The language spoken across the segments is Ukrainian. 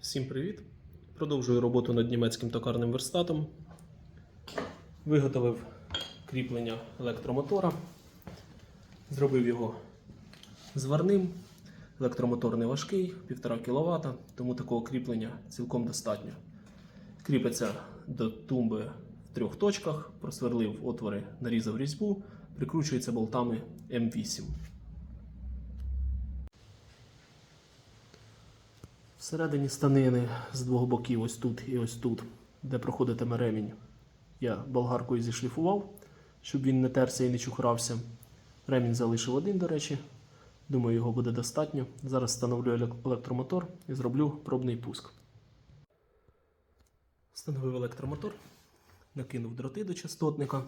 Всім привіт! Продовжую роботу над німецьким токарним верстатом. Виготовив кріплення електромотора. Зробив його зварним. Електромотор не важкий, 1,5 кВт, тому такого кріплення цілком достатньо. Кріпиться до тумби в трьох точках, просверлив отвори, нарізав різьбу, прикручується болтами М8. Всередині станини з двох боків, ось тут і ось тут, де проходитиме ремінь, я болгаркою зішліфував, щоб він не терся і не чухрався. Ремінь залишив один, до речі. Думаю, його буде достатньо. Зараз встановлю електромотор і зроблю пробний пуск. Встановив електромотор, накинув дроти до частотника.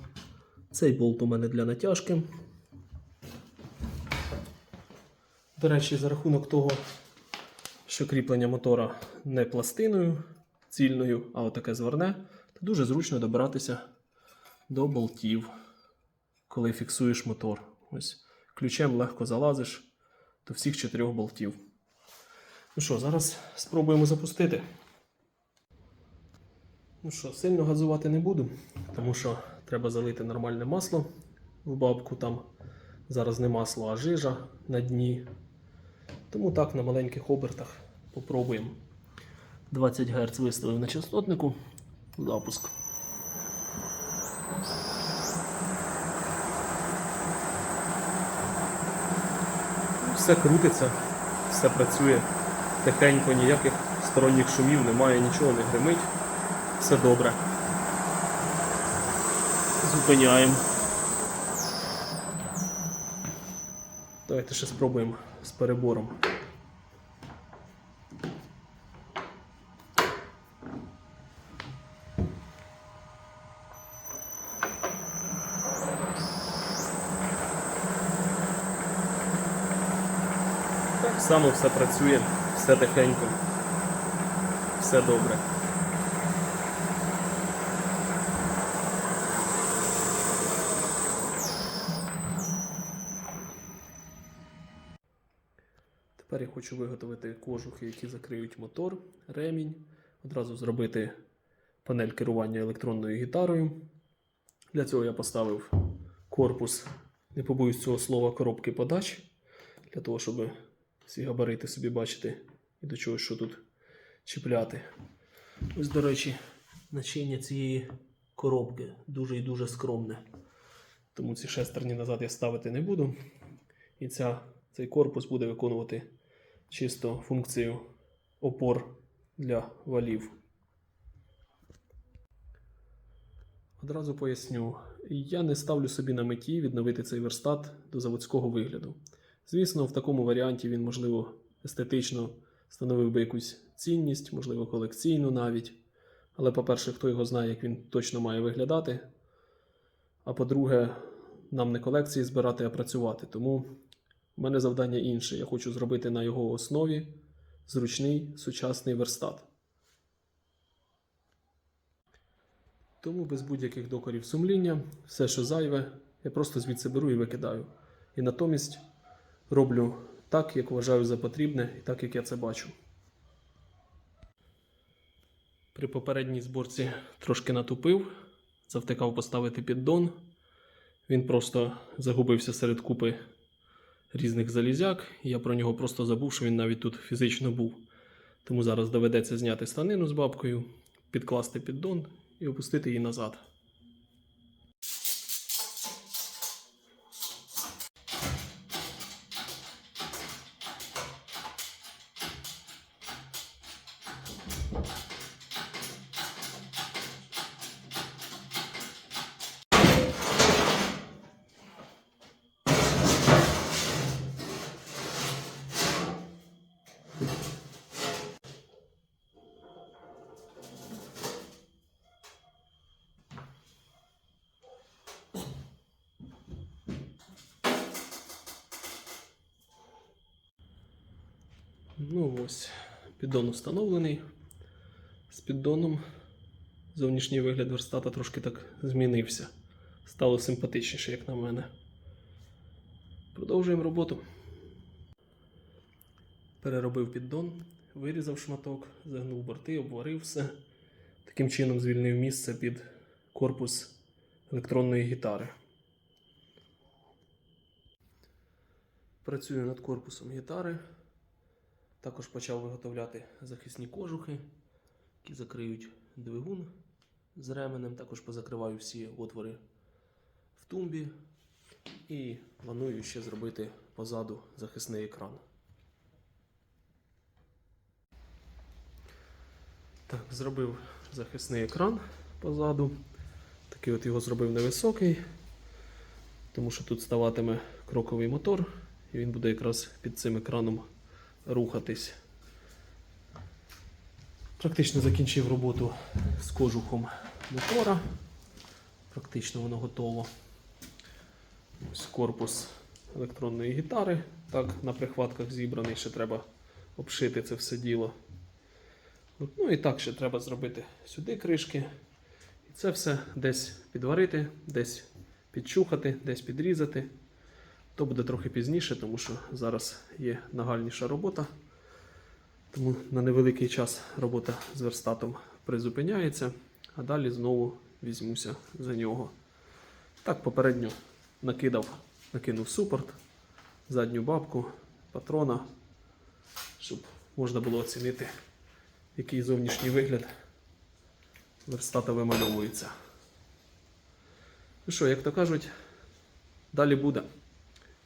Цей болт у мене для натяжки. До речі, за рахунок того, що кріплення мотора не пластиною цільною, а отаке зверне, то дуже зручно добиратися до болтів, коли фіксуєш мотор. Ось ключем легко залазиш до всіх чотирьох болтів. Ну що, зараз спробуємо запустити. Ну що, сильно газувати не буду, тому що треба залити нормальне масло в бабку. Там зараз не масло, а жижа на дні. Тому так на маленьких обертах попробуємо. 20 Гц виставив на частотнику. Запуск. Все крутиться, все працює тихенько, ніяких сторонніх шумів немає, нічого не гримить. Все добре. Зупиняємо. Давайте ще спробуємо з перебором. Само все працює, все тихенько, все добре. Тепер я хочу виготовити кожухи, які закриють мотор, ремінь, одразу зробити панель керування електронною гітарою. Для цього я поставив корпус, не побоюсь цього слова, коробки подач, для того, щоб всі габарити собі бачити і до чого що тут чіпляти. Ось, до речі, начиння цієї коробки дуже і дуже скромне. Тому ці шестерні назад я ставити не буду. І ця, цей корпус буде виконувати чисто функцію опор для валів. Одразу поясню, я не ставлю собі на меті відновити цей верстат до заводського вигляду. Звісно, в такому варіанті він, можливо, естетично становив би якусь цінність, можливо, колекційну навіть. Але, по-перше, хто його знає, як він точно має виглядати. А по-друге, нам не колекції збирати, а працювати. Тому в мене завдання інше. Я хочу зробити на його основі зручний сучасний верстат. Тому без будь-яких докорів сумління, все, що зайве, я просто звідси беру і викидаю. І натомість роблю так, як вважаю за потрібне, і так, як я це бачу. При попередній зборці трошки натупив, завтикав поставити піддон. Він просто загубився серед купи різних залізяк, і я про нього просто забув, що він навіть тут фізично був. Тому зараз доведеться зняти станину з бабкою, підкласти піддон і опустити її назад. Ну ось, піддон встановлений. З піддоном зовнішній вигляд верстата трошки так змінився. Стало симпатичніше, як на мене. Продовжуємо роботу. Переробив піддон, вирізав шматок, загнув борти, обварив все. Таким чином звільнив місце під корпус електронної гітари. Працюю над корпусом гітари. Також почав виготовляти захисні кожухи, які закриють двигун з ременем. Також позакриваю всі отвори в тумбі. І планую ще зробити позаду захисний екран. Так, зробив захисний екран позаду. Такий от його зробив невисокий, тому що тут ставатиме кроковий мотор, і він буде якраз під цим екраном рухатись. Практично закінчив роботу з кожухом мотора. Практично воно готово. Ось корпус електронної гітари. Так, на прихватках зібраний, ще треба обшити це все діло. Ну і так ще треба зробити сюди кришки. І це все десь підварити, десь підчухати, десь підрізати. То буде трохи пізніше, тому що зараз є нагальніша робота. Тому на невеликий час робота з верстатом призупиняється, а далі знову візьмуся за нього. Так, попередньо накидав, накинув супорт, задню бабку, патрона, щоб можна було оцінити, який зовнішній вигляд верстата вимальовується. Ну що, як то кажуть, далі буде.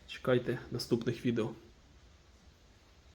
Чекайте наступних відео.